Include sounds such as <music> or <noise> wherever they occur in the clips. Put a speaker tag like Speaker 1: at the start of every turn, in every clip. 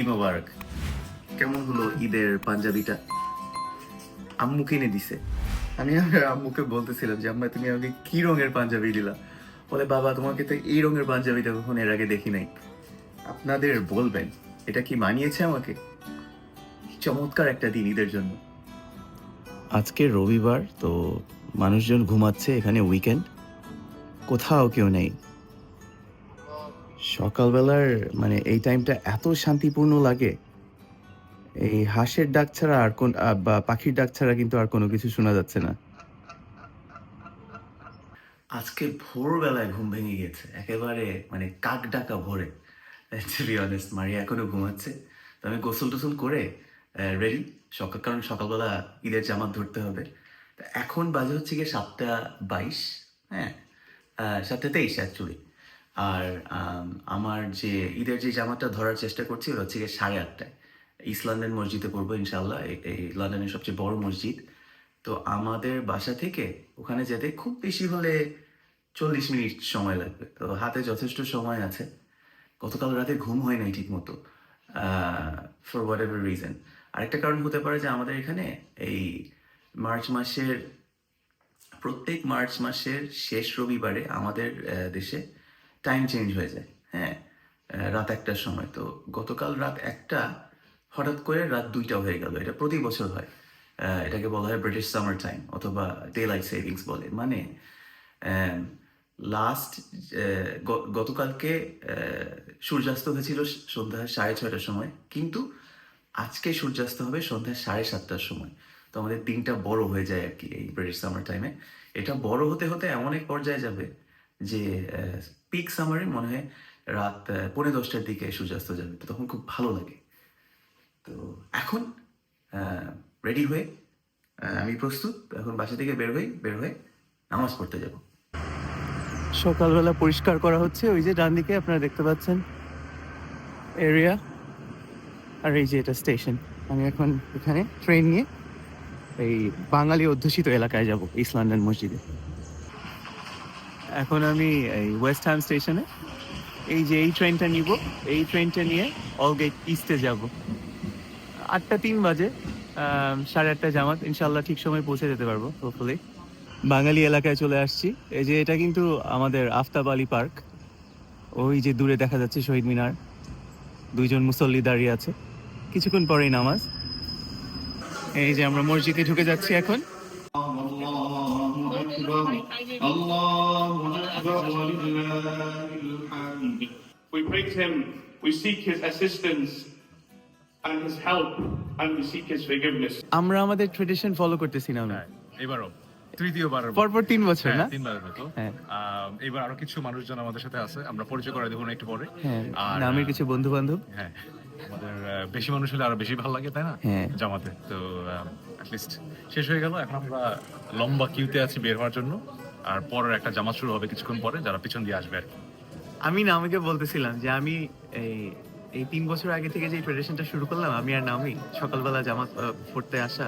Speaker 1: ঈদ কেমন হলো ঈদের পাঞ্জাবিটা? আম্মু কিনে দিছে। আমি আমার আম্মুকে বলতেছিলাম যে, আম্মা, তুমি আমাকে কি রঙের পাঞ্জাবি দিলা? বলে, বাবা, তোমাকে তো এই রঙের পাঞ্জাবিটা কখনো এর আগে দেখি নাই। আপনাদের বলবেন, এটা কি মানিয়েছে আমাকে? চমৎকার একটা দিন ঈদের জন্য। আজকে রবিবার, তো মানুষজন ঘুমাচ্ছে এখানে উইকেন্ড কোথাও কেউ নেই। সকালবেলার মানে এই টাইমটা এত শান্তিপূর্ণ লাগে। এই হাঁসের ডাক ছাড়া আর কোন বা পাখির ডাক ছাড়া কিন্তু আর কোনো কিছু শোনা যাচ্ছে না। আজকে ভোরবেলায় ঘুম ভেঙে গেছে। একেবারে মানে কাক ডাকা ভোরে। <laughs> অনেস্ট মারিয়া এখনও ঘুমাচ্ছে। তো আমি গোসল টোসল করে রেডি সকাল কারণ সকালবেলা ঈদের জামাত ধরতে হবে। এখন বাজে হচ্ছে গিয়ে সাতটা বাইশ। হ্যাঁ সাতটা তেইশ অ্যাকচুয়ালি আর আমার যে ঈদের যে জামাটা ধরার চেষ্টা করছি হচ্ছে গিয়ে সাড়ে আটটায়। ইস্ট লন্ডন মসজিদে পড়ব ইনশাল্লাহ এই লন্ডনের সবচেয়ে বড় মসজিদ। তো আমাদের বাসা থেকে ওখানে যেতে খুব বেশি হলে চল্লিশ মিনিট সময় লাগবে। তো হাতে যথেষ্ট সময় আছে। গতকাল রাতে ঘুম হয় নাই ঠিক মতো ফর হোয়াট এভার রিজন আরেকটা কারণ হতে পারে যে আমাদের এখানে এই মার্চ মাসের, প্রত্যেক মার্চ মাসের শেষ রবিবারে আমাদের দেশে টাইম চেঞ্জ হয়ে যায়। হ্যাঁ রাত একটার সময়। তো গতকাল রাত একটা, হঠাৎ করে রাত দুইটা হয়ে গেল। এটা প্রতি বছর হয়। এটাকে বলা হয় ব্রিটিশ সামার টাইম অথবা ডে লাইট সেভিংস বলে। মানে লাস্ট গতকালকে সূর্যাস্ত হয়েছিল সন্ধ্যা সাড়ে ছয়টার সময়। কিন্তু আজকে সূর্যাস্ত হবে সন্ধ্যা সাড়ে সাতটার সময়। তো আমাদের দিনটা বড় হয়ে যায় আর কি এই ব্রিটিশ সামার টাইমে এটা বড় হতে হতে এমন এক পর্যায়ে যাবে যে পিক সামারে মনে হয় রাত আহ, পৌনে দশটার দিকে সূর্যাস্ত যাবে তো তখন খুব ভালো লাগে। তো এখন রেডি হয়ে আমি প্রস্তুত এখন বাসা থেকে বের হই বের হয়ে নামাজ পড়তে যাব। সকালবেলা পরিষ্কার করা হচ্ছে ওই যে ডান দিকে আপনারা দেখতে পাচ্ছেন এরিয়া আর এই যে এটা স্টেশন আমি এখন এখানে ট্রেন নিয়ে এই বাঙালি অধ্যুষিত এলাকায় যাব ইস্ট লন্ডন মসজিদে। এখন আমি এই ওয়েস্ট হ্যাম স্টেশনে এই যে এই ট্রেনটা নিব, এই ট্রেনটা নিয়ে অলগেট ইস্টে যাব। আটটা তিন বাজে সাড়ে আটটা জামাত ইনশাল্লাহ ঠিক সময় পৌঁছে যেতে পারব হোপফুলি বাঙালি এলাকায় চলে আসছি। এই যে এটা কিন্তু আমাদের আফতাব আলী পার্ক। ওই যে দূরে দেখা যাচ্ছে শহীদ মিনার। দুইজন মুসল্লি দাঁড়িয়ে আছে। কিছুক্ষণ পরেই নামাজ। এই যে আমরা মসজিদে ঢুকে যাচ্ছি এখন।
Speaker 2: We praise him, we seek his assistance and his help, and we seek his forgiveness.
Speaker 1: আমরা আমাদের ট্রেডিশন ফলো করতেছি না আমরা।
Speaker 3: হ্যাঁ, এবারও। তৃতীয়বার
Speaker 1: পরপর তিন বছর না?
Speaker 3: তিনবারের মতো।
Speaker 1: হ্যাঁ।
Speaker 3: আহ, এবার আরও কিছু মানুষজন আমাদের সাথে আছে আমরা পরিচয় করে দেবো একটু পরে।
Speaker 1: হ্যাঁ
Speaker 3: আর
Speaker 1: নামের কিছু বন্ধু বান্ধব
Speaker 3: হ্যাঁ আমাদের বেশি মানুষ হলে আরও বেশি ভালো লাগে তাই না?
Speaker 1: হ্যাঁ।
Speaker 3: জামাতে। তো লিস্ট শেষ হয়ে গেল। এখন আমরা লম্বা কিউতে আছি বের হওয়ার জন্য। আর পরের একটা জামাত শুরু হবে কিছুক্ষণ পরে যারা পিছন দিয়ে আসবে আর কি।
Speaker 1: আমি নামিকে বলতেছিলাম যে আমি এই এই তিন বছর আগে থেকে যে ট্রেডিশনটা শুরু করলাম আমি আর নামি সকালবেলা আহ, পড়তে আসা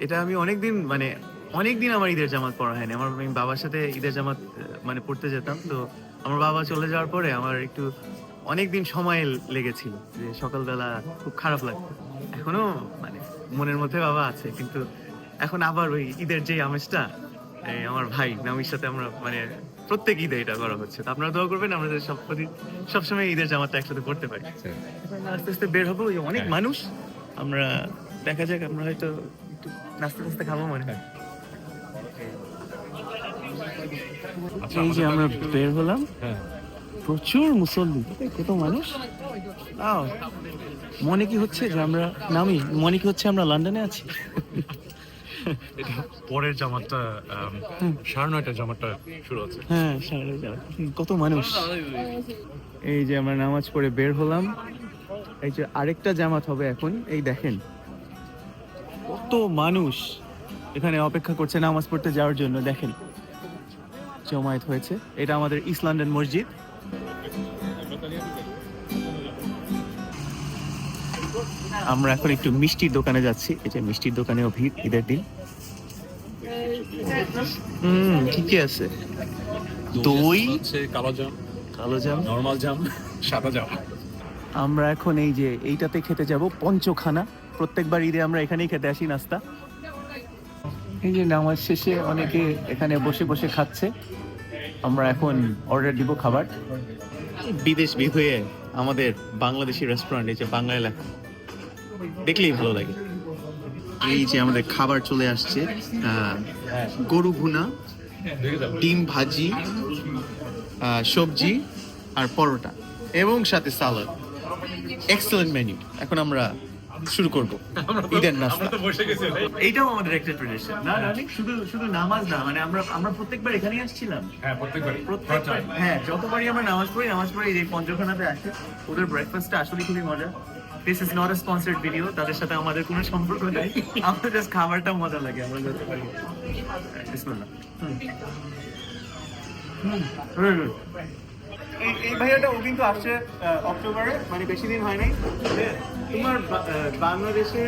Speaker 1: এটা আমি অনেকদিন মানে অনেকদিন আমার ঈদের জামাত পড়া হয়নি। আমার আমি বাবার সাথে ঈদের জামাত মানে পড়তে যেতাম। তো আমার বাবা চলে যাওয়ার পরে আমার একটু অনেকদিন সময় লেগেছিল যে সকালবেলা খুব খারাপ লাগতো। এখনও মনের মধ্যে বাবা আছে কিন্তু এখন আবার ওই ঈদের যে আমেজটা এই আমার ভাই নামির সাথে আমরা মানে প্রত্যেক ঈদে এটা করা হচ্ছে। তো আপনারা দোয়া করবেন আমরা সব প্রতি সবসময় ঈদের জামাতটা একসাথে করতে পারি। আস্তে আস্তে বের হব ওই অনেক মানুষ আমরা দেখা যাক আমরা হয়তো একটু নাস্তে নাস্তা খাব মনে হয়। এই যে আমরা বের হলাম। প্রচুর মুসল্লি। কত মানুষ? আও, মনে কি হচ্ছে যে আমরা নামি মনে কি হচ্ছে আমরা লন্ডনে আছি।
Speaker 3: এটা পরের জামাতটা সাড়ে নয়টা জামাতটা শুরু হচ্ছে।
Speaker 1: হ্যাঁ সাড়ে কত মানুষ? এই যে আমরা নামাজ পড়ে বের হলাম। এই যে আরেকটা জামাত হবে এখন। এই দেখেন। কত মানুষ এখানে অপেক্ষা করছে নামাজ পড়তে যাওয়ার জন্য। দেখেন। জমায়েত হয়েছে। এটা আমাদের ইস্ট লন্ডন মসজিদ। আমরা এখন একটু মিষ্টির দোকানে যাচ্ছি। এই যে মিষ্টির দোকানেও ভিড় ঈদের দিন। হুম কি কি আছে। দই
Speaker 3: কালো জাম।
Speaker 1: কালো জাম।
Speaker 3: নর্মাল জাম সাদা জাম।
Speaker 1: আমরা এখন এই যে এইটাতে খেতে যাব পঞ্চখানা। প্রত্যেকবার ঈদে আমরা এখানেই খেতে আসি নাস্তা। এই যে নামাজ শেষে অনেকে এখানে বসে বসে খাচ্ছে। আমরা এখন অর্ডার দিব খাবার। বিদেশ বি হয়ে আমাদের বাংলাদেশি রেস্টুরেন্ট এই যে বাংলায় লেখা দেখলেই ভালো লাগে। এই যে আমাদের খাবার চলে আসছে গরু ভুনা ডিম ভাজি সবজি আর পরোটা এবং সাথে সালাদ। এক্সেলেন্ট মেনু এখন আমরা শুরু করব। ঈদের নাস্তা।
Speaker 3: বসে গেছি
Speaker 1: এইটাও আমাদের একটা ট্রেডিশন না না শুধু শুধু নামাজ না মানে আমরা আমরা প্রত্যেকবার এখানেই আসছিলাম।
Speaker 3: হ্যাঁ প্রত্যেকবারই।
Speaker 1: প্রত্যেকবার হ্যাঁ যতবারই আমরা নামাজ পড়ি নামাজ পড়ি এই পঞ্চখানাতে আসে ওদের ব্রেকফাস্টটা আসলে খুবই মজা। This is not a sponsored video তাদের সাথে আমাদের কোনো সম্পর্ক নেই। আমাদের জাস্ট খাবারটা মজা লাগে আমরা যত পারি। বিসমিল্লাহ. এই- এই ভাইয়াটা ও কিন্তু আসছে অক্টোবরে মানে বেশি দিন হয় নাই। তোমার বাংলাদেশে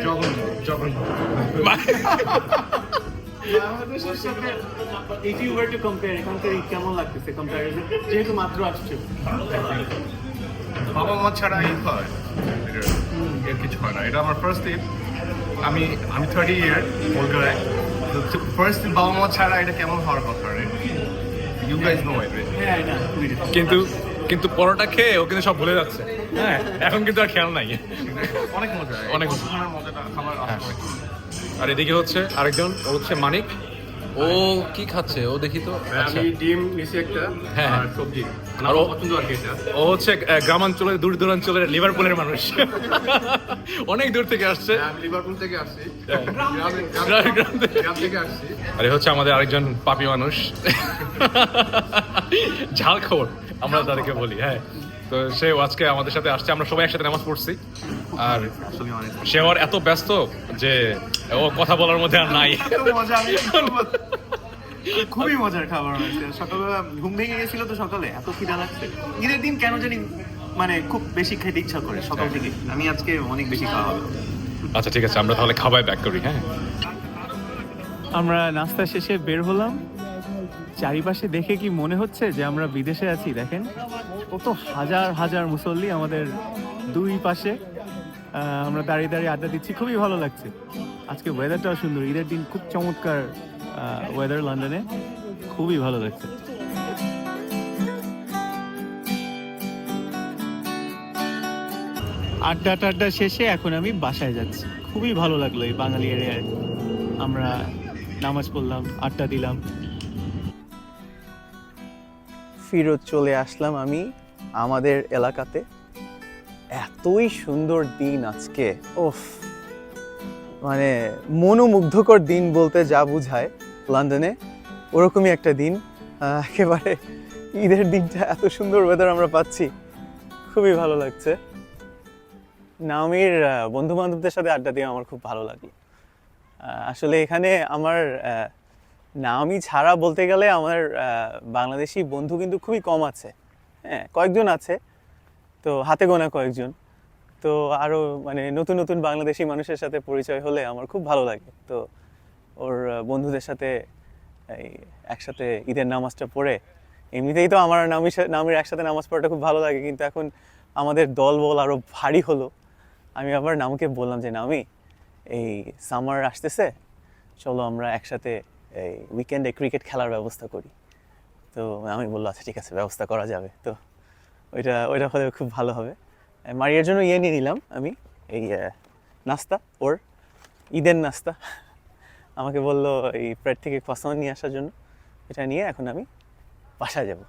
Speaker 1: বাংলাদেশের সাথে if you were to compare এখানকার কেমন লাগতেছে কম্পারিজন যেহেতু মাত্র আসছো।
Speaker 2: বাবা মা ছাড়া ঈদ হয়। এর কিছু হয় না। এটা আমার ফার্স্ট ঈদ আমি আমি থার্টি ইয়ার কলকাতায়। ফার্স্ট ঈদ বাবা মা ছাড়া এটা কেমন হওয়ার কথা ইউ গাইজ নো ইট
Speaker 1: হ্যাঁ।
Speaker 3: কিন্তু কিন্তু পরোটা খেয়ে ও কিন্তু সব ভুলে যাচ্ছে। হ্যাঁ। এখন কিন্তু আর খেয়াল নাই।
Speaker 2: অনেক মজা।
Speaker 3: অনেক মজা।
Speaker 2: মজাটা
Speaker 3: হ্যাঁ। আর এদিকে হচ্ছে আরেকজন ও হচ্ছে মানিক। ও কি খাচ্ছে? ও দেখি তো। আচ্ছা।
Speaker 2: আমি ডিম নিছি একটা
Speaker 3: হ্যাঁ।
Speaker 2: সবজি।
Speaker 3: আর ও-
Speaker 2: পছন্দ আর কি এটা।
Speaker 3: ও হচ্ছে গ্রামাঞ্চলের দূর দূরাঞ্চলের লিভারপুলের মানুষ। <laughs> অনেক দূর থেকে আসছে।
Speaker 2: হ্যাঁ, আমি লিভারপুল থেকে আসছি।
Speaker 3: হ্যাঁ।
Speaker 2: গ্রাম-
Speaker 3: গ্রাম-
Speaker 2: গ্রাম
Speaker 3: থেকে।
Speaker 2: আসছি।
Speaker 3: আর হচ্ছে আমাদের আরেকজন পাপি মানুষ। <laughs> ঝাল খবর আমরা তাদেরকে বলি হ্যাঁ। তো সে আজকে আমাদের সাথে আসছে আমরা সবাই একসাথে নামাজ পড়ছি। আর সে আর এত ব্যস্ত যে ও কথা বলার মধ্যে আর নাই?
Speaker 1: খুবই মজার খাবার হয়েছে। সকালবেলা ঘুম ভেঙে গেছিল তো সকালে এত খিদা লাগছে। ঈদের দিন কেন জানি মানে খুব বেশি খেতে ইচ্ছা করে সকাল থেকে। আমি আজকে অনেক বেশি খাওয়া হবে।
Speaker 3: আচ্ছা ঠিক আছে আমরা তাহলে খাবাই ব্যাক করি হ্যাঁ?
Speaker 1: আমরা নাস্তা শেষে বের হলাম। চারিপাশে দেখে কি মনে হচ্ছে যে আমরা বিদেশে আছি? দেখেন, কত হাজার হাজার মুসল্লি আমাদের দুই পাশে আমরা দাঁড়িয়ে দাঁড়িয়ে আড্ডা দিচ্ছি। খুবই ভালো লাগছে। আজকে ওয়েদারটাও সুন্দর। ঈদের দিন খুব চমৎকার ওয়েদার লন্ডনে। খুবই ভালো লাগছে। আড্ডা টাড্ডা শেষে এখন আমি বাসায় যাচ্ছি। খুবই ভালো লাগল এই বাঙালি এরিয়ায়। আমরা নামাজ পড়লাম, আড্ডা দিলাম।
Speaker 4: ফিরত চলে আসলাম আমি আমাদের এলাকাতে। এতই সুন্দর দিন আজকে। ওফ মানে মনোমুগ্ধকর দিন বলতে যা বোঝায় লন্ডনে, ওরকমই একটা দিন। একেবারে ঈদের দিনটা এত সুন্দর ওয়েদার আমরা পাচ্ছি। খুবই ভালো লাগছে। নামির বন্ধু বান্ধবদের সাথে আড্ডা দিয়ে আমার খুব ভালো লাগল। আসলে এখানে আমার আহ, নামি ছাড়া বলতে গেলে আমার বাংলাদেশি বন্ধু কিন্তু খুবই কম আছে। হ্যাঁ কয়েকজন আছে। তো হাতে গোনা কয়েকজন। তো আরও মানে নতুন নতুন বাংলাদেশি মানুষের সাথে পরিচয় হলে আমার খুব ভালো লাগে। তো ওর বন্ধুদের সাথে এই একসাথে ঈদের নামাজটা পড়ে এমনিতেই তো আমার নামি নামের একসাথে নামাজ পড়াটা খুব ভালো লাগে। কিন্তু এখন আমাদের দল বল আরও ভারী হলো। আমি আবার নামকে বললাম যে নামি এই সামার আসতেছে। চলো আমরা একসাথে এই উইকেন্ডে ক্রিকেট খেলার ব্যবস্থা করি। তো আমি বলল আচ্ছা ঠিক আছে, ব্যবস্থা করা যাবে। তো ওইটা ওইটা হলে খুব ভালো হবে। মারিয়ার জন্য ইয়ে নিয়ে নিলাম আমি, এই নাস্তা, ওর, ঈদের নাস্তা। আমাকে বলল এই প্রেড থেকে ফসমান নিয়ে আসার জন্য। এটা নিয়ে এখন আমি বাসায় যাব।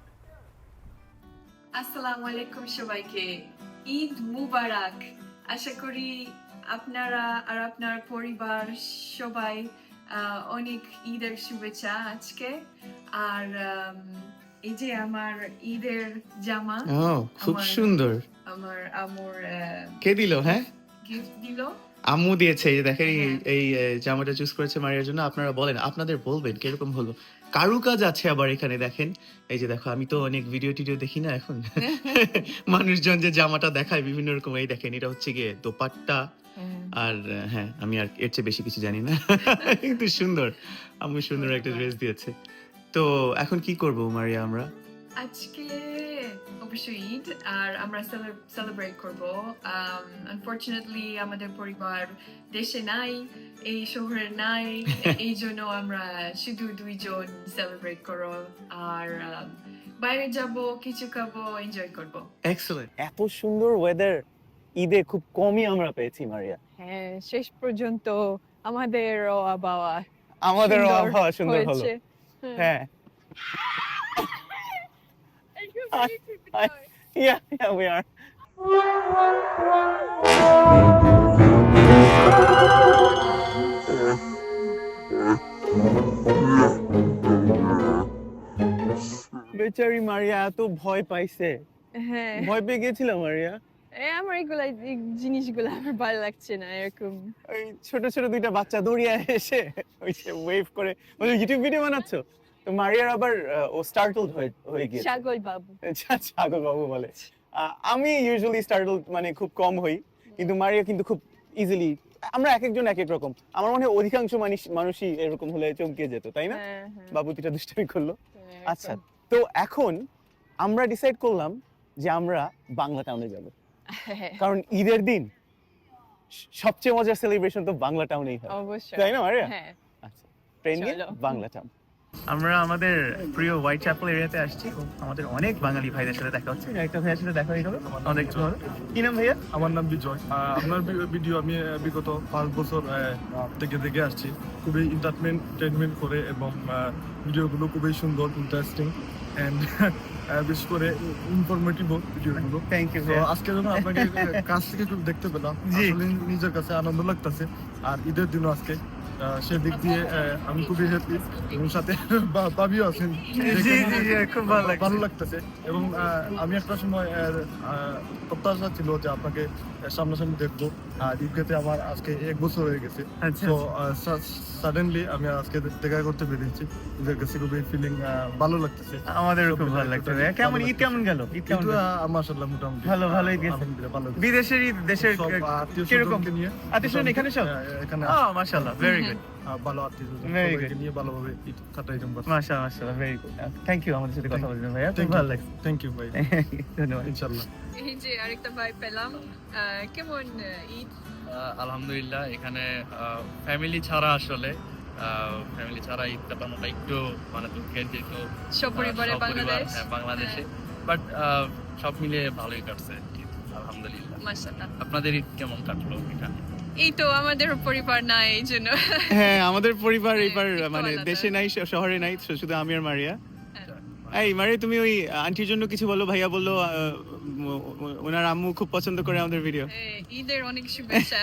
Speaker 5: আসসালামু আলাইকুম সবাইকে। ঈদ মুবারক। আশা করি আপনারা আর আপনার পরিবার সবাই অনেক ঈদের শুভেচ্ছা আজকে। আর এই যে আমার ঈদের জামা
Speaker 1: খুব সুন্দর।
Speaker 5: আমার আমুর
Speaker 1: কে দিল হ্যাঁ?
Speaker 5: গিফট দিল।
Speaker 1: আম্মু দিয়েছে এই যে দেখেন এই
Speaker 5: হ্যাঁ।
Speaker 1: জামাটা চুজ করেছে মারিয়ার জন্য। আপনারা বলেন আপনাদের বলবেন কীরকম হলো? কারু কাজ আছে আবার এখানে দেখেন। এই যে দেখো আমি তো অনেক ভিডিও টিডিও দেখি না এখন। <laughs> মানুষজন যে জামাটা দেখায় বিভিন্ন রকম এই দেখেন এটা হচ্ছে গিয়ে দোপাট্টা। আর হ্যাঁ আমি আর এর চেয়ে বেশি কিছু জানি না। <laughs> কিন্তু সুন্দর। আম্মু সুন্দর একটা ড্রেস দিয়েছে। তো এখন কি করব মারিয়া আমরা?
Speaker 5: আজকে
Speaker 6: অবশ্যই ঈদ আর আমরা সেলিব্রেট করব। আনফর্চুনেটলি আমাদের পরিবার দেশে নাই এই শহরে নাই <laughs> এই জন্য আমরা শুধু দুইজন সেলিব্রেট করব আর বাইরে যাব কিছু খাব এনজয় করব।
Speaker 1: এক্সেলেন্ট এত সুন্দর ওয়েদার ঈদে খুব কমই আমরা পেয়েছি মারিয়া।
Speaker 5: হ্যাঁ শেষ পর্যন্ত আমাদের আবহাওয়া সুন্দর
Speaker 1: আবহাওয়া সুন্দর হলো। হ্যাঁ। Yeah, yeah, we are. বেচারি মারিয়া এত ভয় পাইছে।
Speaker 5: হ্যাঁ।
Speaker 1: ভয় পেয়ে গেছিল মারিয়া।
Speaker 5: আমার এগুলা জিনিসগুলো আমার ভালো লাগছে না এরকম।
Speaker 1: ওই ছোট ছোট দুইটা বাচ্চা দৌড়িয়ে এসে ওই যে ওয়েভ করে বলে ইউটিউব ভিডিও বানাচ্ছ? তো মারিয়ার আবার ও স্টার্টলড হয়ে হয়ে গিয়েছে।
Speaker 5: ছাগল বাবু। <laughs>
Speaker 1: ছাগল বাবু বলে। আমি ইউজুয়ালি স্টার্টলড মানে খুব কম হই কিন্তু মারিয়া কিন্তু খুব ইজিলি আমরা এক একজন এক এক রকম। আমার মনে হয় অধিকাংশ মানুষ মানুষই এরকম হলে চমকে যেত তাই না?
Speaker 5: হ্যাঁ হ্যাঁ।
Speaker 1: বাবু দুটা দুষ্টামি করল।
Speaker 5: হ্যাঁ,
Speaker 1: আচ্ছা তো এখন আমরা ডিসাইড করলাম যে আমরা বাংলা টাউনে যাব। <laughs> কারণ ঈদের দিন সবচেয়ে মজার সেলিব্রেশন তো বাংলা টাউনেই হয়।
Speaker 5: অবশ্যই।
Speaker 1: তাই না মারিয়া?
Speaker 5: হ্যাঁ।
Speaker 1: আচ্ছা ট্রেন নিয়ে বাংলা টাউন আমরা আমাদের প্রিয় হোয়াইট চ্যাপেল এরিয়াতে আসছি আমাদের অনেক বাঙালি ভাইদের সাথে দেখা হচ্ছে। একটা ভাইয়ের সাথে দেখা হয়ে গেল। অনেক হবে। কি নাম ভাইয়া?
Speaker 7: আমার নাম বিজয়। আহ, আপনার ভিডিও আমি বিগত পাঁচ বছর আহ, দেখে দেখে আসছি। খুবই এন্টারটেনমেন্ট করে এবং আহ, ভিডিওগুলো খুবই সুন্দর ইন্টারেস্টিং অ্যান্ড <laughs> বিশেষ করে ইনফরমেটিভ ভিডিওগুলো
Speaker 1: থ্যাংক ইউ
Speaker 7: আজকে যখন আপনাকে <laughs> কাছ থেকে একটু দেখতে পেলাম। আসলে নিজের কাছে আনন্দ লাগতেছে। আর ঈদের দিনও আজকে সেদিক দিয়ে আমি খুবই হ্যাপি এবং সাথে <laughs> বাবিও আছেন
Speaker 1: খুব ভালো
Speaker 7: লাগতেছে। এবং আমি একটা সময় প্রত্যাশা ছিল যে আপনাকে সামনাসামনি দেখব। আর ইউকেতে আমার আজকে এক বছর হয়ে গেছে।
Speaker 1: আচ্ছা
Speaker 7: তো সাডেনলি আমি আজকে দেখা করতে পেরেছি ওদের কাছে খুবই ফিলিং ভালো লাগতেছে।
Speaker 1: আমাদের খুব ভালো লাগতেছে। কেমন ঈদ কেমন গেল? ঈদ কেমন
Speaker 7: মাশাআল্লাহ মোটামুটি।
Speaker 1: ভালো, ভালোই গেছে। বিদেশের ঈদ দেশের কীরকম? আত্মীয়-স্বজন এখানে সব?
Speaker 7: হ্যাঁ, এখানে
Speaker 1: মাশাআল্লাহ ভেরি গুড
Speaker 7: ভালো আত্মীয়
Speaker 1: Very
Speaker 7: সবাইকে
Speaker 1: good.
Speaker 7: নিয়ে ভালোভাবে কাটাইতাম
Speaker 1: মাশাআল্লাহ মাশাআল্লাহ ভেরি গুড থ্যাংক ইউ আমাদের সাথে কথা বলার জন্য ভাইয়া। খুব
Speaker 7: Thank you.
Speaker 1: ভালো লাগছে।
Speaker 7: থ্যাংক ইউ ভাই। <laughs>
Speaker 1: ধন্যবাদ।
Speaker 7: ইনশাল্লাহ
Speaker 6: এই যে আরেকটা ভাই পেলাম কেমন ঈদ?
Speaker 8: আলহামদুলিল্লাহ এখানে ফ্যামিলি ছাড়া আসলে ফ্যামিলি ছাড়া ঈদ কাটানোটা একটু মানে দুঃখের যেহেতু আহ,
Speaker 6: সপরিবারে বাংলাদেশ?
Speaker 8: হ্যাঁ, বাংলাদেশে। বাট সব মিলিয়ে ভালোই কাটছে আলহামদুলিল্লাহ। আপনাদের ঈদ কেমন কাটলো এখানে?
Speaker 6: এই তো আমাদের পরিবার নাই এই জন্য।
Speaker 1: হ্যাঁ আমাদের পরিবার
Speaker 6: হ্যাঁ,
Speaker 1: এবার মানে দেশে নাই শহরে নাই শুধু আমি আর মারিয়া।
Speaker 6: হ্যাঁ।
Speaker 1: এই মারিয়া তুমি ওই আন্টির জন্য কিছু বলো ভাইয়া বলল ওনার আম্মু খুব পছন্দ করে আমাদের ভিডিও
Speaker 6: ঈদের অনেক শুভেচ্ছা।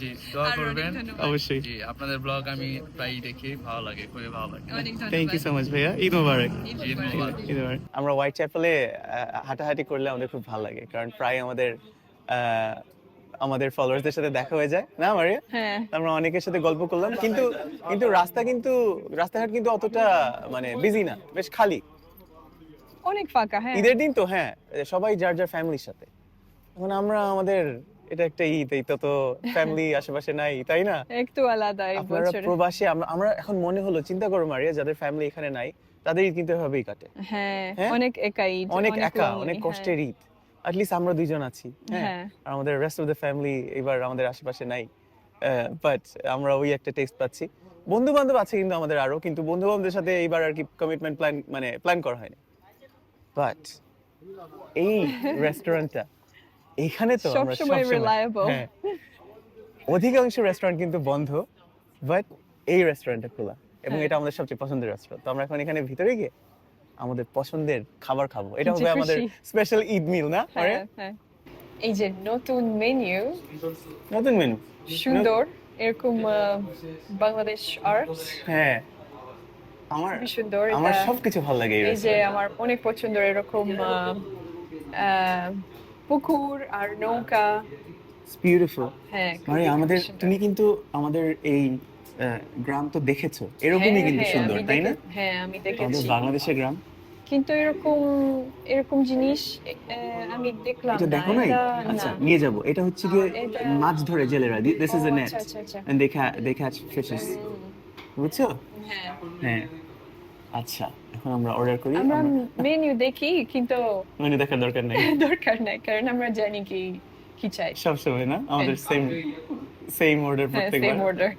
Speaker 8: জি দোয়া করবেন।
Speaker 1: অবশ্যই।
Speaker 8: জি আপনাদের ব্লগ আমি প্রায় দেখি ভালো লাগে খুবই ভালো লাগে।
Speaker 1: থ্যাংক ইউ সো মাচ ভাইয়া। ঈদ মোবারক।
Speaker 6: ঈদ মোবারক।
Speaker 8: মোবারক।
Speaker 1: ঈদ মোবারক। আমরা হোয়াইট চ্যাপেলে হাঁটাহাঁটি করলে আমাদের খুব ভালো লাগে কারণ প্রায় আমাদের আহ, আমাদের ফলোয়ার্সদের সাথে দেখা হয়ে যায়। না মারিয়া?
Speaker 5: হ্যাঁ।
Speaker 1: আমরা অনেকের সাথে গল্প করলাম কিন্তু কিন্তু রাস্তা কিন্তু রাস্তাঘাট কিন্তু অতটা মানে বিজি না বেশ খালি।
Speaker 5: অনেক ফাঁকা হ্যাঁ।
Speaker 1: ঈদের দিন তো হ্যাঁ সবাই যার যার ফ্যামিলির সাথে। এখন আমরা আমাদের এটা একটা ঈদ এই তো তো ফ্যামিলি আশেপাশে নাই তাই না?
Speaker 5: একটু আলাদা
Speaker 1: আপনারা প্রবাসী আমরা আমরা এখন মনে হলো চিন্তা করো মারিয়া যাদের ফ্যামিলি এখানে নাই তাদের ঈদ কিন্তু এভাবেই কাটে।
Speaker 5: হ্যাঁ
Speaker 1: হ্যাঁ?
Speaker 5: অনেক একা ঈদ
Speaker 1: অনেক একা অনেক
Speaker 5: হ্যাঁ।
Speaker 1: কষ্টের ঈদ। অ্যাটলিস্ট আমরা দুইজন আছি হ্যাঁ?
Speaker 5: হ্যাঁ।
Speaker 1: আর আমাদের রেস্ট অফ দ্য ফ্যামিলি এবার আমাদের আশেপাশে নাই বাট আমরা ওই একটা পাচ্ছি। বন্ধু বান্ধব আছে কিন্তু আমাদের আরও কিন্তু বন্ধু বান্ধবের সাথে এইবার আর কি কমিটমেন্ট প্ল্যান মানে প্ল্যান করা হয়নি। বাট এই রেস্টুরেন্টটা এখানে তো আমরা
Speaker 5: সবসময়
Speaker 1: হ্যাঁ। অধিকাংশ রেস্টুরেন্ট কিন্তু বন্ধ বাট এই রেস্টুরেন্টটা খোলা এবং
Speaker 5: হ্যাঁ।
Speaker 1: এটা আমাদের সবচেয়ে পছন্দের রেস্টুরেন্ট তো আমরা এখন এখানে ভিতরে গিয়ে আমাদের পছন্দের খাবার খাব। এটা হবে আমাদের স্পেশাল ঈদ মিল না আরে
Speaker 5: হ্যাঁ হ্যাঁ। এই যে নতুন মেনু
Speaker 1: নতুন মেনু
Speaker 5: সুন্দর এরকম বাংলাদেশ আর্ট
Speaker 1: হ্যাঁ। আমার
Speaker 5: সুন্দর
Speaker 1: আমার সবকিছু ভালো লাগে এই
Speaker 5: যে আমার অনেক পছন্দের এরকম পুকুর আর নৌকা।
Speaker 1: Beautiful
Speaker 5: হ্যাঁ
Speaker 1: মানে আমাদের তুমি কিন্তু আমাদের এই গ্রাম তো দেখেছ। এরকমই
Speaker 5: হ্যাঁ,
Speaker 1: কিন্তু
Speaker 5: হ্যাঁ,
Speaker 1: সুন্দর তাই না?
Speaker 5: হ্যাঁ আমি দেখেছি।
Speaker 1: বাংলাদেশের গ্রাম।
Speaker 5: কিন্তু এরকম এরকম জিনিস আমি দেখলাম
Speaker 1: এটা দেখো নাই? আচ্ছা নিয়ে যাব। এটা হচ্ছে
Speaker 5: এটা-
Speaker 1: মাছ ধরে জেলেরা this is a net. And they catch they catch fishes বুঝছ?
Speaker 5: হ্যাঁ।
Speaker 1: হ্যাঁ। আচ্ছা এখন আমরা অর্ডার করি।
Speaker 5: আমরা মেনু দেখি কিন্তু
Speaker 1: মেনু দেখার দরকার নাই। <laughs>
Speaker 5: দরকার নাই কারণ আমরা জানি কি কি চাই।
Speaker 1: সব সময় না? আমাদের সেম সেম অর্ডার প্রত্যেকবার।
Speaker 5: Same order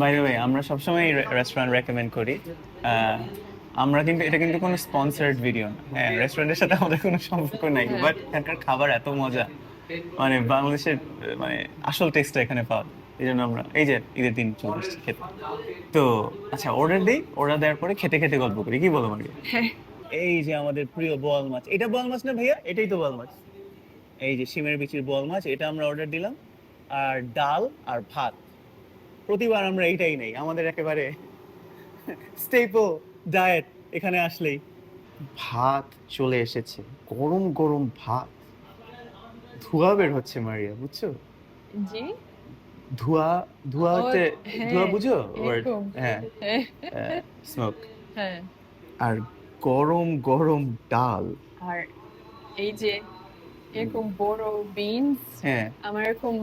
Speaker 1: by the way আমরা সবসময় রেস্টুরেন্ট রেকমেন্ড করি। আমরা কিন্তু এটা কিন্তু কোনো স্পন্সার্ড ভিডিও না। হ্যাঁ রেস্টুরেন্টের সাথে আমাদের কোনো সম্পর্ক নাই। বাট এখানকার খাবার এত মজা। মানে বাংলাদেশের মানে আসল টেস্টটা এখানে পাওয়া। এই জন্য আমরা এই যে ঈদের দিন চলে আসছি খেতে। তো আচ্ছা অর্ডার দিই অর্ডার দেওয়ার পরে খেতে খেতে গল্প করি। কি বলো মারি
Speaker 5: হ্যাঁ।
Speaker 1: এই যে আমাদের প্রিয় বল মাছ। এটা বল মাছ না ভাইয়া? এটাই তো বল মাছ। এই যে শিমের বিচির বল মাছ এটা আমরা অর্ডার দিলাম। আর ডাল আর ভাত। প্রতিবার আমরা এইটাই নেই। আমাদের একেবারে স্টেপল ডায়েট এখানে আসলেই। ভাত চলে এসেছে। গরম গরম ভাত। ধোঁয়া বের হচ্ছে মারিয়া বুঝছ?
Speaker 5: জি।
Speaker 1: ধোঁয়া ধোঁয়া হচ্ছে
Speaker 5: হ্যাঁ,
Speaker 1: ধোঁয়া বুঝো? ওয়ার্ড হ্যাঁ
Speaker 5: হ্যাঁ।
Speaker 1: স্মোক
Speaker 5: হ্যাঁ।
Speaker 1: আর গরম গরম ডাল।
Speaker 5: আর এই যে এরকম বড় বিনস
Speaker 1: হ্যাঁ।
Speaker 5: আমার এরকম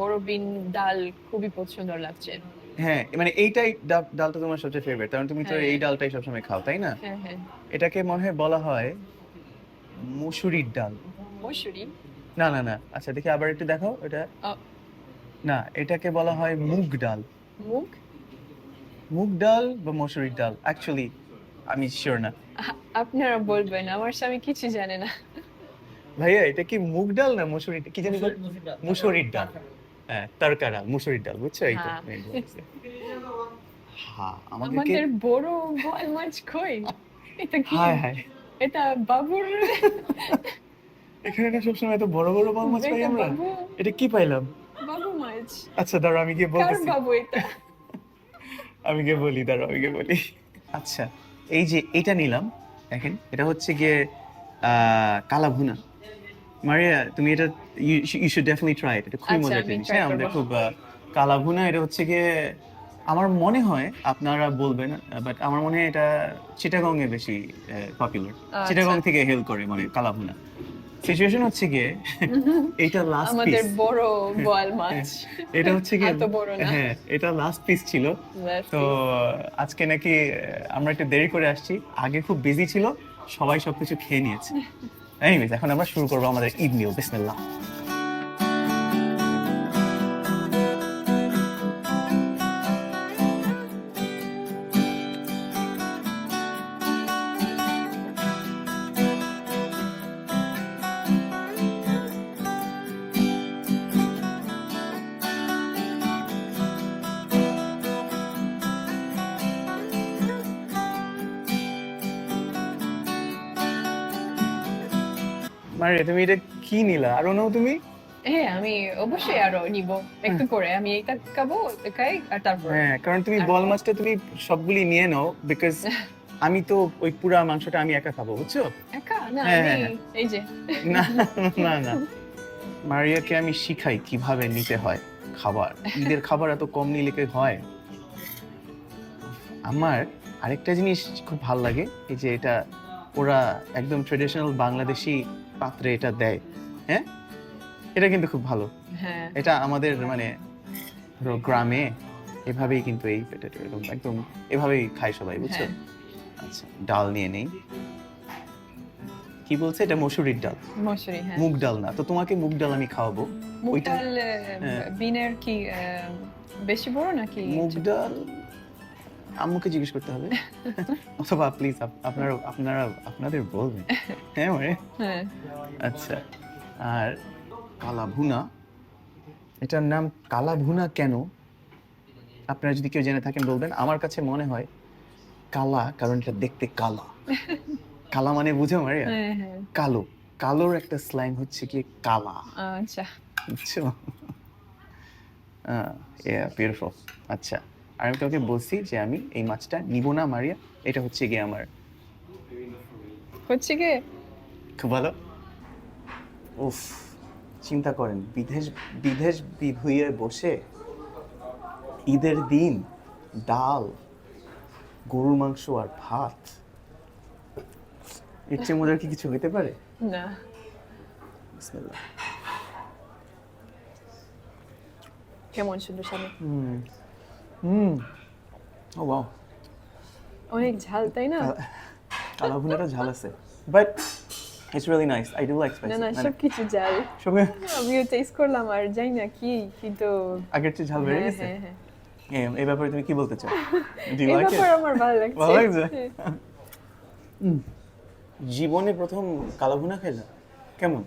Speaker 5: বড় বিন ডাল খুবই পছন্দ লাগছে।
Speaker 1: হ্যাঁ মানে এইটাই ডালটা তোমার সবচেয়ে ফেভারিট কারণ তুমি তো
Speaker 5: হ্যাঁ।
Speaker 1: এই ডালটাই সবসময় খাও তাই না?
Speaker 5: হ্যাঁ হ্যাঁ।
Speaker 1: এটাকে মনে হয় বলা হয় মুসুরির ডাল।
Speaker 5: মসুরি?
Speaker 1: না না না। আচ্ছা দেখি আবার একটু দেখো এটা। না এটাকে বলা হয় মুগ ডাল।
Speaker 5: মুগ?
Speaker 1: মুগ ডাল বা মসুরির ডাল। অ্যাকচুয়ালি আমি শিওর না।
Speaker 5: আপনারা বলবেন আমার স্বামী কিছু জানে না।
Speaker 1: ভাইয়া এটা কি মুগ ডাল না মসুরি কি জানি মুসুরির ডাল। হ্যাঁ তরকারা মুসুরির ডাল বুঝছ? এই তো
Speaker 5: হ্যাঁ।
Speaker 1: হ্যাঁ
Speaker 5: আমাদের বড় বল মাছ কই? এটা কি?
Speaker 1: হায় হায়।
Speaker 5: এটা বাবুর
Speaker 1: এখানে না সবসময় এত বড় বড় বল মাছ পাই আমরা? এটা কি পাইলাম?
Speaker 5: বাবু মাছ।
Speaker 1: আচ্ছা দাঁড়াও আমি গিয়ে বলতেছি।
Speaker 5: বাবু এটা?
Speaker 1: আমি গিয়ে বলি দাঁড়াও আমি গিয়ে বলি। আচ্ছা এই যে এটা নিলাম দেখেন এটা হচ্ছে গিয়ে আহ, কালা ভুনা মারিয়া তুমি এটা ইউ শুড ডেফিনেটলি ট্রাই এটা খুবই
Speaker 5: আচ্ছা,
Speaker 1: মজার জিনিস।
Speaker 5: try
Speaker 1: হ্যাঁ আমাদের। খুব আহ, কালা ভুনা এটা হচ্ছে গিয়ে আমার মনে হয় আপনারা বলবেন বাট আমার মনে হয় এটা চিটাগং এ বেশি পপুলার
Speaker 5: আচ্ছা।
Speaker 1: চিটাগং থেকে হেল করে মানে কালা ভুনা সিচুয়েশন হচ্ছে গিয়ে <laughs> এটা লাস্ট
Speaker 5: আমাদের
Speaker 1: পিস
Speaker 5: বড় বল মাছ। <laughs>
Speaker 1: এটা হচ্ছে গিয়ে
Speaker 5: বড় না।
Speaker 1: হ্যাঁ এটা লাস্ট পিস ছিল।
Speaker 5: Last
Speaker 1: তো
Speaker 5: piece।
Speaker 1: আজকে নাকি আমরা একটু দেরি করে আসছি। আগে খুব বিজি ছিল সবাই সবকিছু খেয়ে নিয়েছে। <laughs> এনিওয়েজ এখন আমরা শুরু করব আমাদের ঈদ মিল বিসমিল্লাহ। মারে তুমি এটা কি নিলা? আরও নাও তুমি।
Speaker 5: হ্যাঁ আমি অবশ্যই আরও নিব। একটু করে আমি এটা খাব খাই আর তারপর।
Speaker 1: হ্যাঁ কারণ তুমি বল মাছটা তুমি সবগুলি নিয়ে নাও বিকজ <laughs> আমি তো ওই পুরা মাংসটা আমি একা খাব বুঝছ?
Speaker 5: একা? না
Speaker 1: হ্যাঁ,
Speaker 5: আমি
Speaker 1: হ্যাঁ,
Speaker 5: এই যে।
Speaker 1: না <laughs> না না। মারিয়াকে আমি শিখাই কীভাবে নিতে হয় খাবার। ঈদের খাবার এত কম নিলে কি হয়? আমার আরেকটা জিনিস খুব ভালো লাগে এই যে এটা ওরা একদম ট্রেডিশনাল বাংলাদেশি পাত্রে এটা দেয় হ্যাঁ? এটা কিন্তু খুব ভালো।
Speaker 5: হ্যাঁ।
Speaker 1: এটা আমাদের মানে ধরো গ্রামে এভাবেই কিন্তু এই potato এরকম একদম এভাবেই খায় সবাই বুঝছ?
Speaker 5: হ্যাঁ।
Speaker 1: আচ্ছা ডাল নিয়ে নেই। কি বলছে? এটা মসুরির ডাল।
Speaker 5: মসুরি হ্যাঁ।
Speaker 1: মুগ ডাল না। তো তোমাকে মুগ ডাল আমি খাওয়াবো।
Speaker 5: মুগ ডাল
Speaker 1: হ্যাঁ।
Speaker 5: বিনের কি বেশি বড় নাকি
Speaker 1: মুগ ডাল আম্মুকে জিজ্ঞেস করতে হবে। <laughs> অথবা প্লিজ আপনারা আপনারা আপনাদের বলবেন। হ্যাঁ মানে
Speaker 5: হ্যাঁ।
Speaker 1: আচ্ছা আর কালা ভুনা এটার নাম কালা ভুনা কেন? আপনারা যদি কেউ জেনে থাকেন বলবেন। আমার কাছে মনে হয় কালা কারণ এটা দেখতে কালা। <laughs> কালা মানে বুঝো মারিয়া?
Speaker 5: হ্যাঁ হ্যাঁ।
Speaker 1: কালো। কালোর একটা স্ল্যাং হচ্ছে কি? কালা।
Speaker 5: আচ্ছা।
Speaker 1: বুঝছ? বিউটিফুল আচ্ছা। আর আমি তোকে বলছি যে আমি এই মাছটা নিব না মারিয়া। এটা হচ্ছে গিয়ে আমার
Speaker 5: হচ্ছে কি
Speaker 1: খুব ভালো। উফ চিন্তা করেন বিদেশ বিদেশ বিভুইয়ে বসে ঈদের দিন ডাল গরুর মাংস আর ভাত এর চেয়ে মজার কি কিছু হইতে পারে?
Speaker 5: না। কেমন সুন্দর স্বামী?
Speaker 1: হুম ও ওয়াও
Speaker 5: অনেক ঝাল তাই না?
Speaker 1: কালা ভুনাটা ঝাল আছে। But it's really nice I do like
Speaker 5: না
Speaker 1: স্পাইসি
Speaker 5: না
Speaker 1: মানে
Speaker 5: সব কিছু ঝাল আমিও টেস্ট করলাম আর জানি না কি কিন্তু
Speaker 1: আগের চেয়ে ঝাল বেড়ে
Speaker 5: হ্যাঁ
Speaker 1: গেছে?
Speaker 5: হ্যাঁ হ্যাঁ।
Speaker 1: এই ব্যাপারে তুমি কি বলতে চাও? ডু ইউ লাইক
Speaker 5: ব্যাপার আমার ভালো লাগছে।
Speaker 1: ভালো লাগছে?
Speaker 5: হ্যাঁ।
Speaker 1: জীবনে প্রথম কালা ভুনা খাইলা কেমন?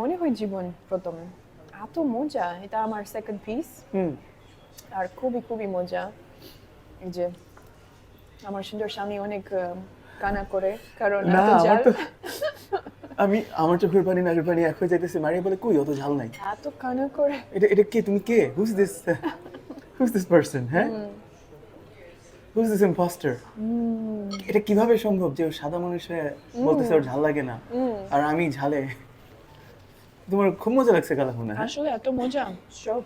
Speaker 5: মনে হয় জীবন প্রথম। এত মজা এটা আমার সেকেন্ড পিস
Speaker 1: হুম
Speaker 5: আর খুবই খুবই মজা। যে আমার সুন্দর স্বামী অনেক কানা করে কারণ
Speaker 1: আমি আমার চোখের পানি নাকের পানি এক হয়ে যাইতেছে। মারিয়া বলে কই অত ঝাল নাই?
Speaker 5: এত কানা করে।
Speaker 1: এটা এটা কে তুমি কে? Who's this who's this person হ্যাঁ? হুজ দিস ইম্পোস্টার এটা কীভাবে সম্ভব যে সাদা মানুষ বলতেছে ওর ঝাল লাগে না? আর আমি ঝালে। তোমার খুব মজা লাগছে কালা হ্যাঁ?
Speaker 5: আসলে এত মজা সব।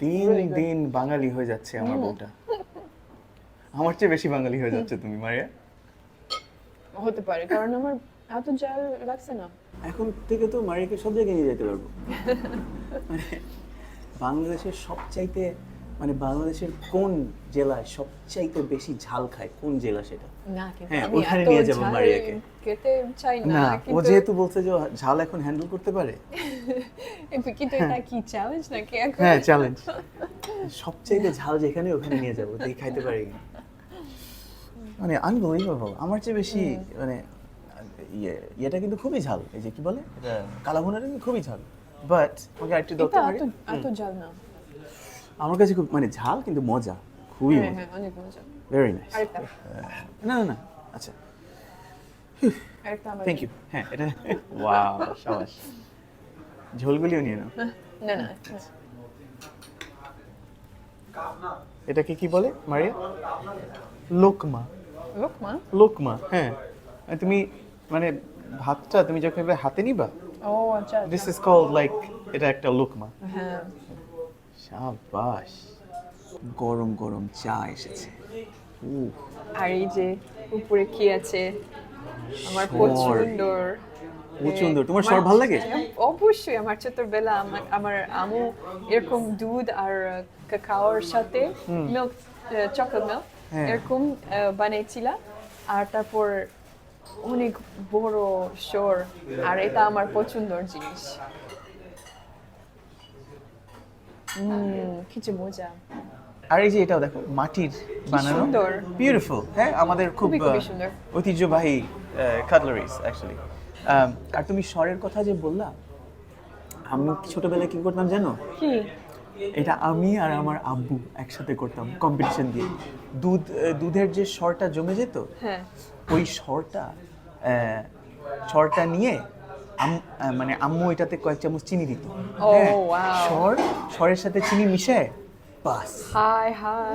Speaker 1: দিন দিন বাঙালি হয়ে যাচ্ছে আমার বউটা। আমার চেয়ে বেশি বাঙালি হয়ে যাচ্ছে তুমি মারিয়া।
Speaker 5: হতে পারে কারণ আমার এত জাল লাগছে না।
Speaker 1: এখন থেকে তো মারিয়াকে সব জায়গায় নিয়ে যেতে পারব। <laughs> মানে বাংলাদেশের সবচাইতে মানে বাংলাদেশের কোন জেলায় সবচাইতে বেশি ঝাল খায়? কোন জেলা সেটা? হ্যাঁ, ওখানে নিয়ে যাব মারিয়াকে।
Speaker 5: খেতে চাই না
Speaker 1: না ও যেহেতু বলছে যে ঝাল এখন হ্যান্ডেল করতে পারে। <laughs>
Speaker 5: কিন্তু এটা কি চ্যালেঞ্জ নাকি এখন?
Speaker 1: হ্যাঁ চ্যালেঞ্জ সবচাইতে ঝাল যেখানে ওখানে নিয়ে যাব দেখি খাইতে পারি। মানে আনবিলিভেবল আমার চেয়ে বেশি মানে ইয়ে ইয়েটা কিন্তু খুবই ঝাল। এই যে কি বলে? এটা কালাভুনাটা কিন্তু খুবই ঝাল। বাট আমাকে আরেকটু
Speaker 5: এত এত ঝাল না।
Speaker 1: আমার কাছে খুব মানে ঝাল কিন্তু মজা খুবই
Speaker 5: হ্যাঁ
Speaker 1: মজা।
Speaker 5: হ্যাঁ অনেক মজা।
Speaker 1: ভেরি নাইস না না না আচ্ছা। থ্যাংক ইউ হ্যাঁ এটা ওয়াও সাবাস। ঝোলগুলিও নিয়ে নাও।
Speaker 5: না না
Speaker 1: এটাকে কি বলে মারিয়া? লোকমা।
Speaker 5: লোকমা?
Speaker 1: লোকমা হ্যাঁ। তুমি মানে ভাতটা তুমি যখন হাতে নিবা
Speaker 5: ও আচ্ছা
Speaker 1: দিস ইজ কল্ড লাইক এটা একটা লোকমা।
Speaker 5: হ্যাঁ।
Speaker 1: সাবাস। গরম গরম চা এসেছে। উফ।
Speaker 5: আর এই যে উপরে কি আছে? আমার। পছন্দর
Speaker 1: প্রচণ্ড। তোমার
Speaker 5: আমার-
Speaker 1: স্বর ভালো লাগে?
Speaker 5: অবশ্যই আমার ছোটবেলা আমার আমার আমু এরকম দুধ আর কাকাওর সাথে মিল্ক চকলেট মিল্ক
Speaker 1: হ্যাঁ।
Speaker 5: এরকম আহ, আর তারপর অনেক বড় স্বর আর এটা আমার পছন্দর জিনিস। মজা।
Speaker 1: আর এই যে এটাও দেখো মাটির বানানো। বিউটিফুল হ্যাঁ আমাদের খুব। ঐতিহ্যবাহী কাটলারিজ অ্যাকচুয়ালি আর তুমি স্বরের কথা যে বললা আমি ছোটবেলায় কি করতাম জানো?
Speaker 5: কি?
Speaker 1: এটা আমি আর আমার আব্বু একসাথে করতাম কম্পিটিশন দিয়ে। দুধ দুধের যে স্বরটা জমে যেত
Speaker 5: হ্যাঁ।
Speaker 1: ওই স্বরটা স্বরটা নিয়ে মানে আম্মু এটাতে কয়েক চামচ চিনি দিত। হ্যাঁ,
Speaker 5: wow.
Speaker 1: স্বর স্বরের সাথে চিনি মিশায় বাস।
Speaker 5: হাই হাই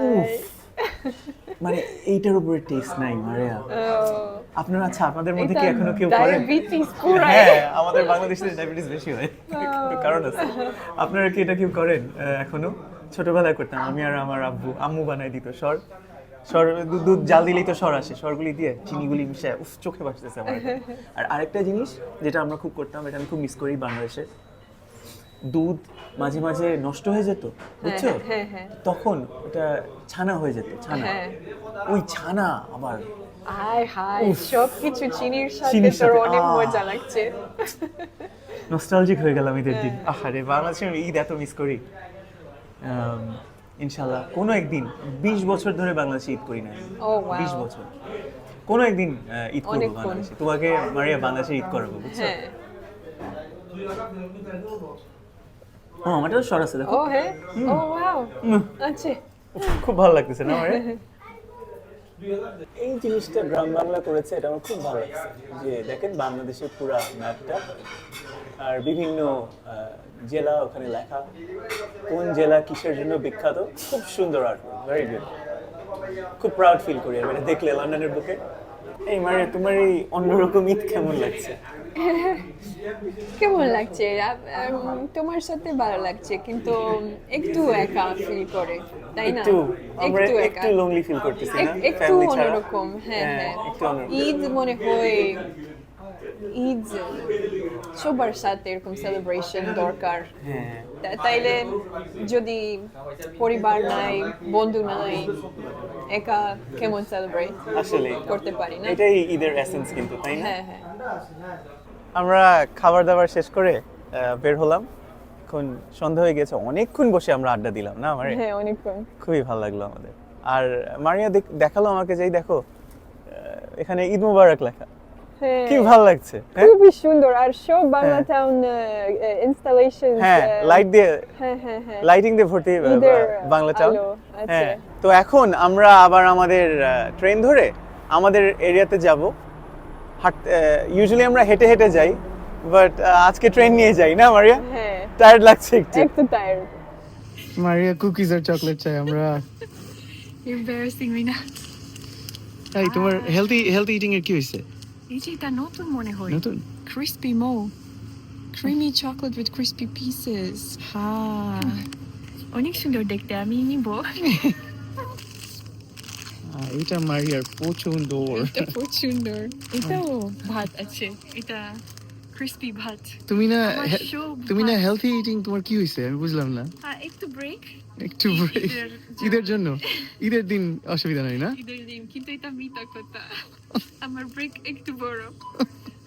Speaker 1: মানে এইটার উপরে টেস্ট নাই মারিয়া আপনারা আচ্ছা আপনাদের মধ্যে কি এখনও কেউ
Speaker 5: ডায়াবেটিস পুরাই
Speaker 1: হ্যাঁ আমাদের বাংলাদেশের ডায়াবেটিস বেশি হয়। কারণ আছে। আপনারা কি এটা কেউ করেন এখনও? ছোটবেলায় করতাম আমি আর আমার আব্বু আম্মু বানাই দিত স্বর স্বর দুধ জাল দিলেই তো স্বর আসে স্বরগুলি দিয়ে চিনিগুলি মিশায় উফ চোখে বাসতেছে আমার আর আরেকটা জিনিস যেটা আমরা খুব করতাম এটা আমি খুব মিস করি বাংলাদেশে দুধ মাঝে মাঝে নষ্ট হয়ে যেত বুঝছ?
Speaker 5: হ্যাঁ, হ্যাঁ।
Speaker 1: তখন ওটা ছানা হয়ে যেত ছানা।
Speaker 5: হ্যাঁ।
Speaker 1: ওই ছানা আবার
Speaker 5: হাই হাই সব কিছু চিনির সাথে তোর অনেক মজা লাগছে।
Speaker 1: নস্টালজিক হয়ে গেলাম ঈদের দিন। আহারে বাংলাদেশের ঈদ এত মিস করি। ইনশাল্লাহ কোনো একদিন বিশ বছর ধরে বাংলাদেশে ঈদ করি না. বিশ বছর। কোনো একদিন ঈদ করব বাংলাদেশে। তোমাকে মারিয়া বাংলাদেশে ঈদ করাবো বুঝছ?
Speaker 5: হ্যাঁ।
Speaker 1: ও আমারটাও স্বর আছে দেখো।
Speaker 5: ও হ্যাঁ ও ওয়াও আচ্ছা।
Speaker 1: খুব ভালো লাগতেছে না মারিয়া? এই জিনিসটা গ্রাম বাংলা করেছে এটা আমার খুব ভালো লাগছে। যে দেখেন বাংলাদেশের পুরা ম্যাপটা আর বিভিন্ন আহ, জেলা ওখানে লেখা। কোন জেলা কিসের জন্য বিখ্যাত? খুব সুন্দর আর্ট ভেরি গুড খুব প্রাউড ফিল করি আমি এটা দেখলে লন্ডনের বুকে। এই মানে তোমার এই অন্যরকম ঈদ কেমন লাগছে?
Speaker 5: কেমন লাগছে? তোমার সাথে ভালো লাগছে কিন্তু একটু একা ফিল করে তাই না?
Speaker 1: একটু
Speaker 5: একটু একা।
Speaker 1: একটু লোনলি ফিল করতেছি না
Speaker 5: একটু অন্যরকম হ্যাঁ হ্যাঁ
Speaker 1: একটু
Speaker 5: ঈদ মনে হয়
Speaker 9: ঈদ সবার সাথে এরকম সেলিব্রেশন দরকার।
Speaker 1: হ্যাঁ।
Speaker 9: তাইলে যদি পরিবার নাই বন্ধু নাই একা কেমন সেলিব্রেট
Speaker 1: আসলে
Speaker 9: করতে পারি না?
Speaker 1: এটাই ঈদের এসেন্স কিন্তু তাই না?
Speaker 9: হ্যাঁ হ্যাঁ।
Speaker 1: আমরা খাবার দাবার শেষ করে বের হলাম। এখন সন্ধ্যা হয়ে গেছে অনেকক্ষণ বসে আমরা আড্ডা দিলাম না আমার
Speaker 9: হ্যাঁ অনেকক্ষণ।
Speaker 1: খুবই ভালো লাগল আমাদের। আর মারিয়া দেখ- দেখাল আমাকে যেই দেখো এখানে ঈদ মুবারক লেখা। কি ভালো লাগছে হ্যাঁ?
Speaker 9: খুবই সুন্দর। আর সব বাংলা
Speaker 1: হ্যাঁ।
Speaker 9: টাউন ইনস্টলেশন
Speaker 1: হ্যাঁ লাইট দিয়ে
Speaker 9: হ্যাঁ হ্যাঁ হ্যাঁ।
Speaker 1: লাইটিং দিয়ে ভর্তি বাংলা টাউন
Speaker 9: আচ্ছা।
Speaker 1: হ্যাঁ তো এখন আমরা আবার আমাদের ট্রেন ধরে আমাদের এরিয়াতে যাব। হাঁট ইউজুয়ালি আমরা হেঁটে হেঁটে যাই বাট আজকে ট্রেন নিয়ে যাই না মারিয়া?
Speaker 9: হ্যাঁ।
Speaker 1: টায়ার্ড লাগছে একটু।
Speaker 9: একটু টায়ার্ড
Speaker 1: মারিয়া কুকিজ আর চকলেট চাই আমরা।
Speaker 5: Embarrassing me না
Speaker 1: তাই তোমার হেলদি হেলদি ইটিং এর কি হয়েছে
Speaker 5: এই যে এটা নতুন মনে হয়।
Speaker 1: নতুন?
Speaker 5: Crispy mo creamy chocolate with crispy pieces হ্যাঁ। অনেক সুন্দর দেখতে আমি নিব।
Speaker 1: এটা মারিয়ার পছন্দ
Speaker 5: এটা সুন্দর এটাও ভাত আছে। এটা crispy ভাত
Speaker 1: তুমি না তুমি না হেলদি ইটিং তোমার কি হয়েছে আমি বুঝলাম না।
Speaker 5: একটু ব্রেক
Speaker 1: একটু break। ঈদের জন্য। ঈদের দিন অসুবিধা নাই না?
Speaker 5: ঈদের দিন কিন্তু এটা মিথ্যা কথা। আমার ব্রেক একটু বড়।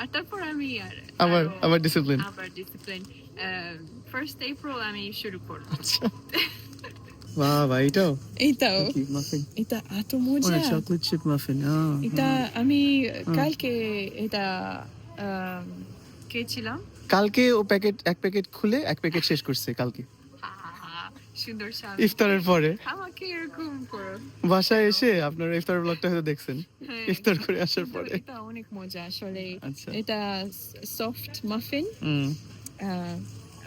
Speaker 5: আর তারপর আমি আর
Speaker 1: আবার আবার ডিসিপ্লিন
Speaker 5: আবার ডিসিপ্লিন ফার্স্ট এপ্রিল আমি শুরু করব।
Speaker 1: বাহ ভাই এটাও।
Speaker 5: এইটাও এটা এত মজা।
Speaker 1: চকলেট চিপ মাফিন
Speaker 5: এটা আমি কালকে এটা খেয়েছিলাম।
Speaker 1: কালকে ও প্যাকেট এক প্যাকেট খুলে এক প্যাকেট শেষ করছে কালকে।
Speaker 5: সুন্দর
Speaker 1: ইফতারের পরে।
Speaker 5: আমাকে এরকম করো।
Speaker 1: বাসায় এসে আপনার ইফতার ব্লগটা হয়তো দেখছেন।
Speaker 5: হ্যাঁ,
Speaker 1: ইফতার করে আসার পরে।
Speaker 5: এটা অনেক মজা আসলে।
Speaker 1: আচ্ছা।
Speaker 5: এটা সফট মাফিন
Speaker 1: হুম।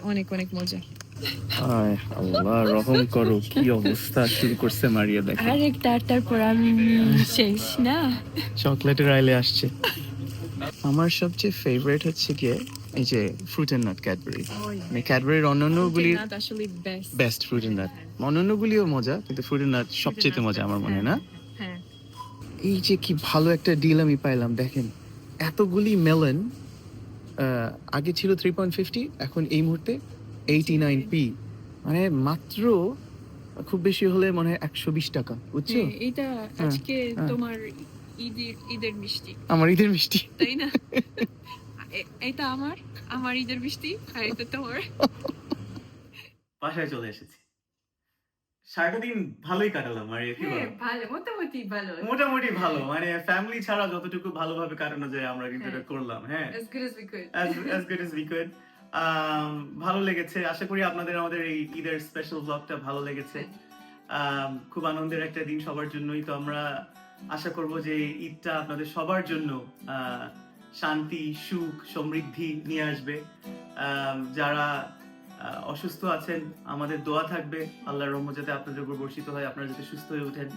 Speaker 5: অনেক অনেক মজা।
Speaker 1: আয় আল্লাহ রহম করো। কি অবস্থা শুরু করছে মারিয়া দেখো।
Speaker 5: আর একটা তারপর আমি শেষ না?
Speaker 1: চকলেটের আইলে আসছে। আমার সবচেয়ে ফেভারিট হচ্ছে গিয়ে এই যে ফ্রুট এন্ড নাট ক্যাডবেরি মানে ক্যাডবেরির
Speaker 5: আসলে best
Speaker 1: best fruit and nut অন্যান্যগুলিও মজা কিন্তু ফ্রুট এন্ড নাট সবচেয়ে মজা আমার মনে হয় না?
Speaker 5: হ্যাঁ।
Speaker 1: এই যে কি ভালো একটা ডিল আমি পাইলাম দেখেন। এতগুলি মেলন আগে ছিল থ্রি পয়েন্ট ফিফটি এখন এই মুহূর্তে এইটি নাইন পি মানে মাত্র খুব বেশি হলে মনে হয় একশো বিশ টাকা বুঝছ?
Speaker 5: হ্যাঁ, এটা আজকে। তোমার ঈদের ঈদের মিষ্টি।
Speaker 1: আমার ঈদের মিষ্টি।
Speaker 5: তাই না? এটা আমার আমার ঈদের মিষ্টি আর এটা তোমার।
Speaker 10: বাসায় চলে এসেছি। সারাটা দিন ভালোই কাটালাম মারিয়া কি
Speaker 5: হ্যাঁ ভালো মোটামুটি ভালো।
Speaker 10: মোটামুটি ভালো মানে ফ্যামিলি ছাড়া যতটুকু ভালোভাবে কাটানো যায় আমরা কিন্তু এটা
Speaker 5: হ্যাঁ।
Speaker 10: করলাম হ্যাঁ।
Speaker 5: As good as we could
Speaker 10: as as good as we could ভালো লেগেছে। আশা করি আপনাদের আমাদের এই ঈদের স্পেশাল ব্লগটা ভালো লেগেছে। um, খুব আনন্দের একটা দিন সবার জন্যই। তো আমরা আশা করব যে ঈদটা আপনাদের সবার জন্য শান্তি, সুখ, সমৃদ্ধি নিয়ে আসবে। যারা অসুস্থ আছেন, আমাদের দোয়া থাকবে। আল্লাহর রহমত যাতে আপনাদের উপর বর্ষিত হয়, আপনারা যাতে সুস্থ হয়ে ওঠেন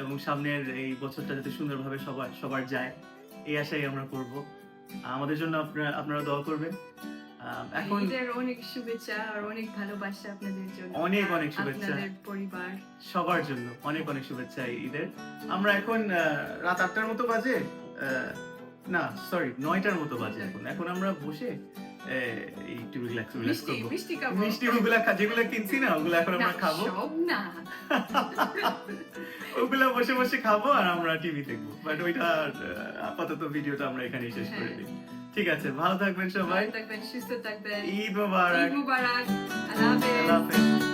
Speaker 10: এবং সামনের এই বছরটা যাতে সুন্দরভাবে সবার সবার যায়। এই আশাই আমরা করব। আমাদের জন্য আপনারা আপনারা দোয়া করবেন। এখন
Speaker 5: ঈদের অনেক শুভেচ্ছা আর অনেক ভালোবাসা আপনাদের জন্য।
Speaker 10: অনেক অনেক শুভেচ্ছা।
Speaker 5: পরিবার।
Speaker 10: সবার জন্য অনেক অনেক শুভেচ্ছা ঈদের। আমরা এখন রাত আটটার মতো বাজে না সরি নয়টার মতো বাজে এখন। এখন আমরা বসে একটু রিল্যাক্স রিল্যাক্স
Speaker 5: মিষ্টি
Speaker 10: করব।
Speaker 5: মিষ্টি
Speaker 10: মিষ্টি ওগুলা যেগুলো কিনছি না ওগুলো এখন আমরা খাব।
Speaker 5: না। <laughs>
Speaker 10: ওগুলা বসে বসে খাব আর আমরা টিভি দেখব। বাট ওইটা আপাতত ভিডিওটা আমরা এখানেই শেষ করে দিই। ঠিক আছে ভালো থাকবেন সবাই।
Speaker 5: থাকবেন সুস্থ থাকবেন।
Speaker 10: ঈদ মোবারক।
Speaker 5: ঈদ মুবারক আল্লাহ হাফেজ।
Speaker 10: আল্লাহ হাফেজ।